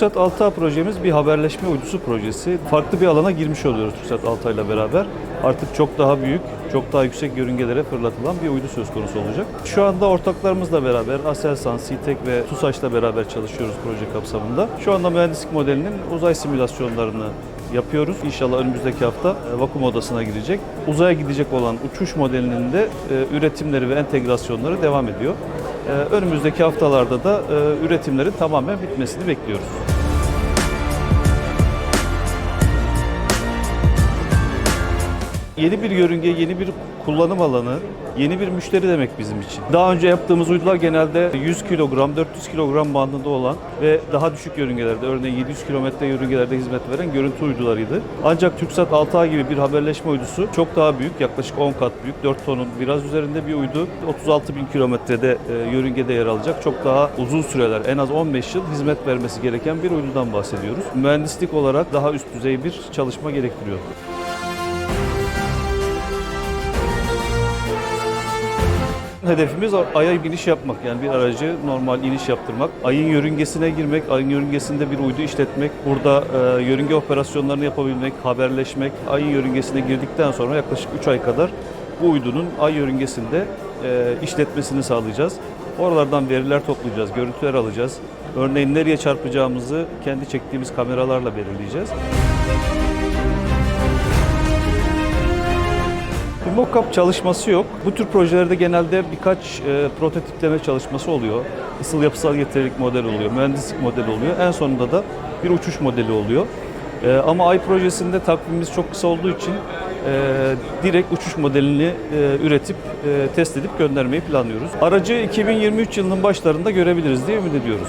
TürkSat 6A projemiz bir haberleşme uydusu projesi. Farklı bir alana girmiş oluyoruz TürkSat 6A ile beraber. Artık çok daha büyük, çok daha yüksek yörüngelere fırlatılan bir uydu söz konusu olacak. Şu anda ortaklarımızla beraber Aselsan, SİTEK ve TUSAŞ'la beraber çalışıyoruz proje kapsamında. Şu anda mühendislik modelinin uzay simülasyonlarını yapıyoruz. İnşallah önümüzdeki hafta e, vakum odasına girecek. Uzaya gidecek olan uçuş modelinin de e, üretimleri ve entegrasyonları devam ediyor. E, Önümüzdeki haftalarda da e, üretimlerin tamamen bitmesini bekliyoruz. Yeni bir yörünge, yeni bir kullanım alanı, yeni bir müşteri demek bizim için. Daha önce yaptığımız uydular genelde 100 kilogram, 400 kilogram bandında olan ve daha düşük yörüngelerde, örneğin 700 kilometre yörüngelerde hizmet veren görüntü uydularıydı. Ancak TürkSat 6A gibi bir haberleşme uydusu çok daha büyük, yaklaşık 10 kat büyük, 4 tonun biraz üzerinde bir uydu. 36 bin kilometrede e, yörüngede yer alacak, çok daha uzun süreler, en az 15 yıl hizmet vermesi gereken bir uydudan bahsediyoruz. Mühendislik olarak daha üst düzey bir çalışma gerektiriyor. Hedefimiz Ay'a iniş yapmak. Yani bir aracı normal iniş yaptırmak. Ay'ın yörüngesine girmek, Ay'ın yörüngesinde bir uydu işletmek, burada e, yörünge operasyonlarını yapabilmek, haberleşmek. Ay'ın yörüngesine girdikten sonra yaklaşık 3 ay kadar bu uydunun Ay yörüngesinde e, işletmesini sağlayacağız. Oralardan veriler toplayacağız, görüntüler alacağız. Örneğin nereye çarpacağımızı kendi çektiğimiz kameralarla belirleyeceğiz. Mock-up çalışması yok. Bu tür projelerde genelde birkaç e, prototipleme çalışması oluyor. Isıl yapısal yeterlilik modeli oluyor, mühendislik modeli oluyor. En sonunda da bir uçuş modeli oluyor. E, ama Ay projesinde takvimimiz çok kısa olduğu için e, direkt uçuş modelini e, üretip e, test edip göndermeyi planlıyoruz. Aracı 2023 yılının başlarında görebiliriz diye ümit ediyoruz.